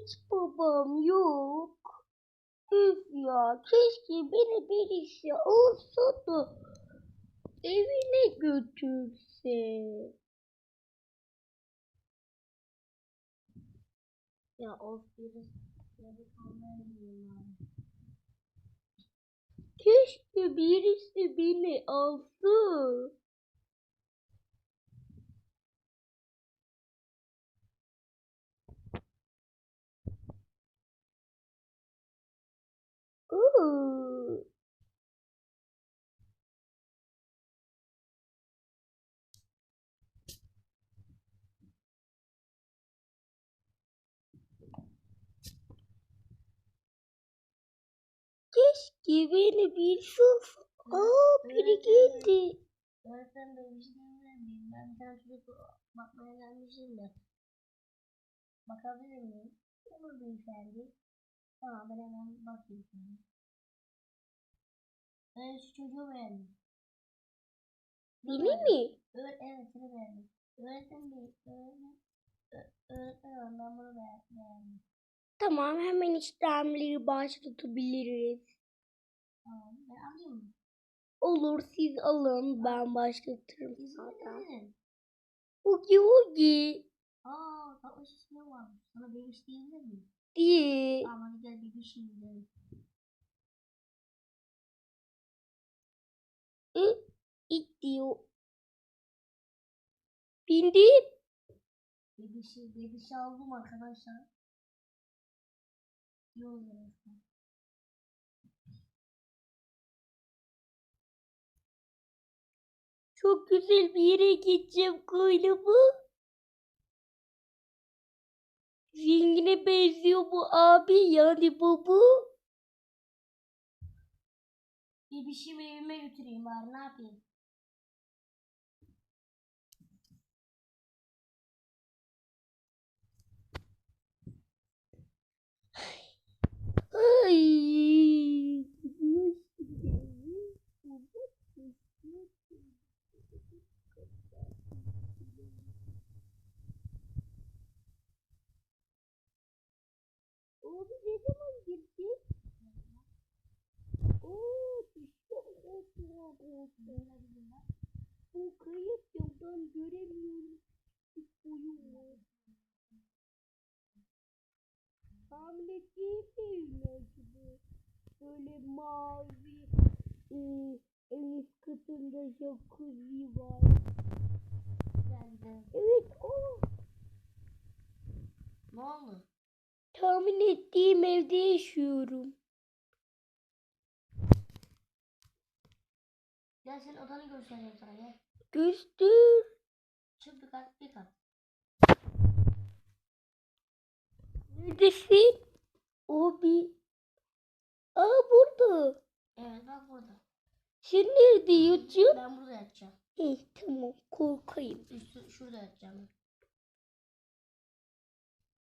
hiç babam yok. Üf ya keşke beni birisi olsa da evine götürse. Ya of birisi Keşke birisi beni alsa. Beni bir sus. Aa biri geldi. Öğretmen şey diyebilir miyim? Ben bir tane çocuk bakmaya gelmişim de. Bakabilir miyim? Olur beyefendi. Tamam ben hemen bakayım sana. Ben şu çocuğu beğendim. Beni mi? Öğ evet seni beğendim. Öğretmen bey, öğretmen, öğretmen ben bunu beğen beğendim. Tamam hemen işlemleri başlatabiliriz. Tamam ben alayım mı? Olur siz alın ben başlatırım zaten. Ugi ugi Aa tatlı ismi varmış. Sana bebiş diyebilir miyim? diye. Tamam hadi gel bebişim gidelim. Hı? İt diyor. Bindim. Bebişi, bebişi aldım arkadaşlar. Yol verirsin. Çok güzel bir yere gideceğim galiba. Zengine benziyor bu abi yani baba. Bebişimi evime götüreyim bari ne yapayım? Ay. Abi ne zaman gitti? Oo, işte o Bu kayıp yoldan göremiyorum. Bir boyum var. Tahmin değil mi acaba? Böyle mavi e, en üst katında jacuzzi var. Geldi. Evet o. Ne oldu? Tahmin ettiğim evde yaşıyorum. Gel senin odanı göstereyim sana gel. Göster. Çık bir kat bir kat. Neredesin? Abi. Aa burada. Evet bak burada. Sen nerede yatacaksın? Ben burada yatacağım. Eh tamam korkayım. Üstü, şurada yatacağım.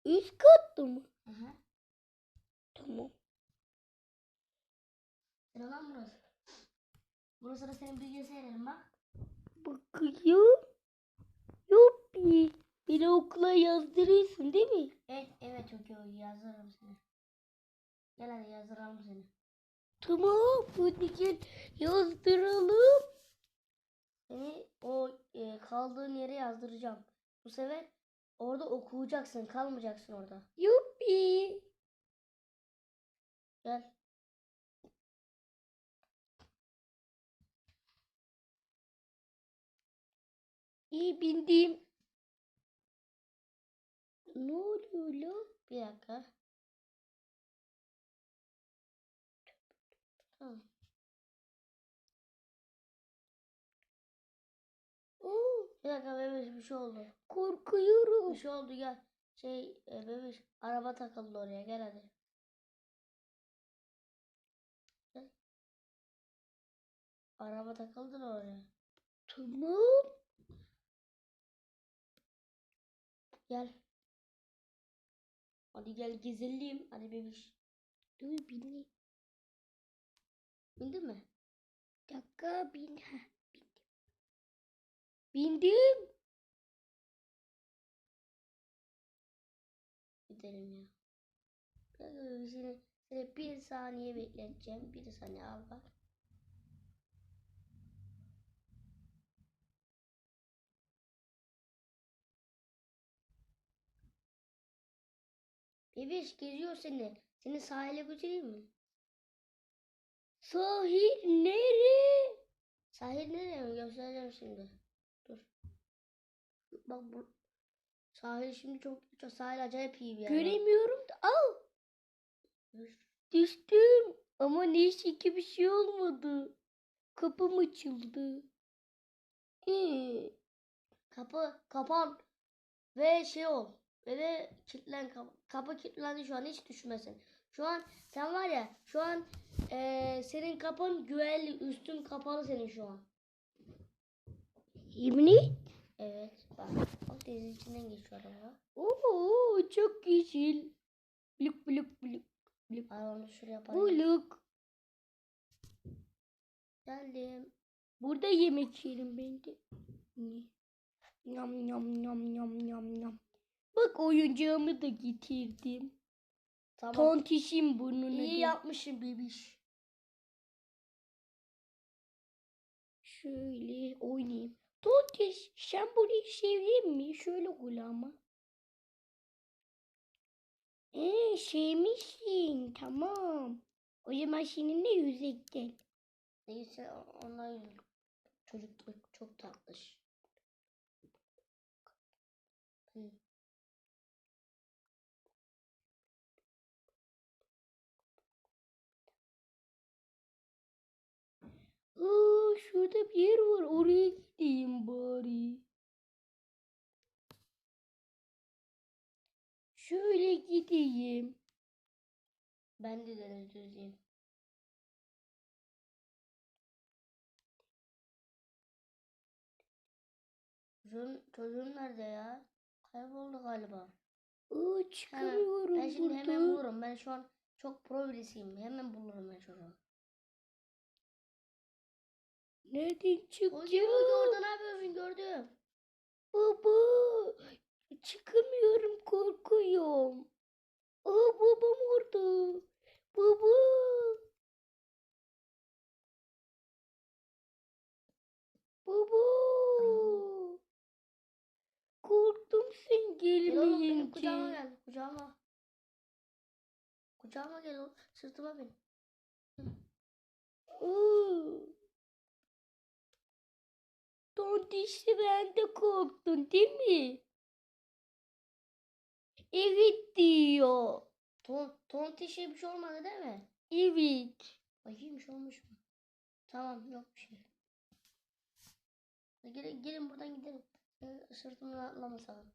Üst katta mı? Hı hı. Tamam. Sıra lan burası. Burası da senin bilgisayarın bak. Bakayım. Yok bir. Beni okula yazdırırsın değil mi? Evet evet çok iyi yazarım seni. Gel hadi yazdıralım seni. Tamam hadi gel yazdıralım. Seni o e, kaldığın yere yazdıracağım. Bu sefer orada okuyacaksın kalmayacaksın orada. Yuppi. Gel. İyi bindim. Ne oluyor lan? Bir dakika. Tamam. Oo, Bir dakika bebeş bir şey oldu. korkuyorum. Bir şey oldu gel. Şey e, bebeş araba takıldı oraya gel hadi. Araba takıldı oraya. Tamam. Gel. Hadi gel gezelim. Hadi bebiş. Dur bindim. Bindin mi? Dakika bin. Heh, bindim. Bindim. Gidelim ya. Seni bir saniye bekleteceğim. Bir saniye al bak. Bebiş geziyor seni. Seni sahile götüreyim mi? Sahil nere? Sahil nereye mi? Göstereceğim şimdi. Dur. Bak bu. Sahil şimdi çok, çok sahil acayip iyi bir yer. Göremiyorum da. Al. Düştüm. Ama neyse ki bir şey olmadı. Kapım açıldı. Ee, Kapı kapan ve şey ol. Ve de kilitlen kapı. Kapı kilitlendi şu an hiç düşmesin. Şu an sen var ya şu an eee, senin kapın güvenli üstün kapalı senin şu an. yemin Evet bak. Bak denizin içinden geçiyor araba. Oo çok güzel. Bluk bluk bluk. Arabanı şuraya yapalım. Bluk. Geldim. Burada yemek yerim ben de. Yam yam yam yam yam yam. Bak oyuncağımı da getirdim. Tamam. Tontişim burnuna. İyi da. yapmışsın bebiş. Şöyle oynayayım. Tontiş sen burayı sevdin mi? Şöyle kulağıma. Ee, sevmişsin. Tamam. O zaman seninle yüzekten. Neyse onlar çocuk çok, çok tatlış. Hı. Şurada bir yer var. Oraya gideyim bari. Şöyle gideyim. Ben de deniz düzeyim. Çocuğun, çocuğun nerede ya? Kayboldu galiba. Hemen, çıkamıyorum ben şimdi burada. hemen bulurum. Ben şu an çok pro birisiyim. Hemen bulurum ben çocuğu. Nereden çıkacağım? orada ne yapıyorsun gördüm. Baba, çıkamıyorum korkuyorum. Aa babam orada. Baba. Baba. Korktum sen Gel oğlum kucağıma gelmeyince. gel. Kucağıma. Kucağıma gel oğlum. Sırtıma bin. Aa. Tontişli ben de korktun değil mi? Evet diyor. Ton, ton tişe bir şey olmadı değil mi? Evet. Bakayım bir şey olmuş mu? Tamam yok bir şey. Gelin, gelin buradan gidelim. Sen Sırtımdan atlama sakın.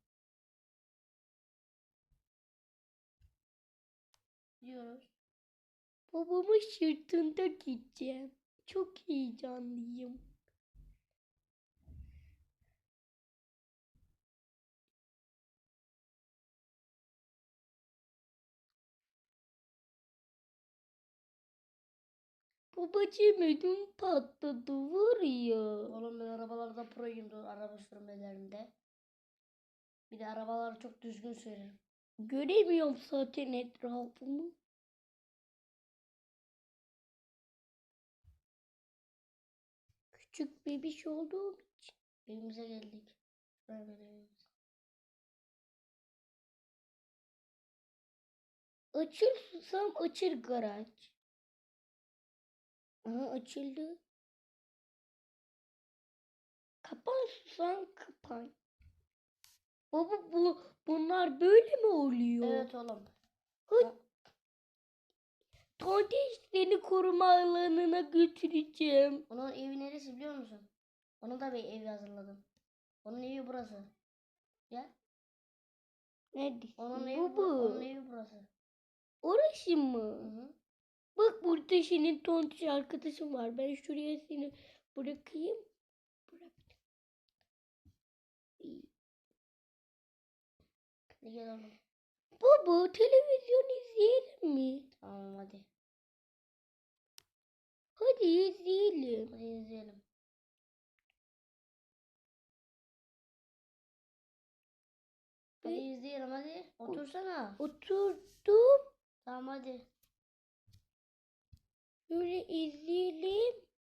Gidiyoruz. Babamın sırtında gideceğim. Çok heyecanlıyım. Babacığım ödüm patladı var ya. Oğlum ben arabalarda proyum araba sürmelerinde. Bir de arabaları çok düzgün sürerim. Göremiyorum zaten etrafımı. Küçük bebiş olduğum için. Evimize geldik. Evimiz. Açıl susam açır garaj. Aha açıldı. Kapan susam kapan. Baba bu bunlar böyle mi oluyor? Evet oğlum. Tontiş seni koruma alanına götüreceğim. Onun evi neresi biliyor musun? Ona da bir ev hazırladım. Onun evi burası. Gel. Nerede? Onun evi, bu- onun evi burası. Orası Hı mı? hı. Bak burada senin tontiş arkadaşın var. Ben şuraya seni bırakayım. Bırak. Hadi gel oğlum. Baba televizyon izleyelim mi? Tamam hadi. Hadi izleyelim. Hadi izleyelim. Hadi izleyelim hadi. Otursana. oturdum. Tamam hadi. Şöyle izleyelim.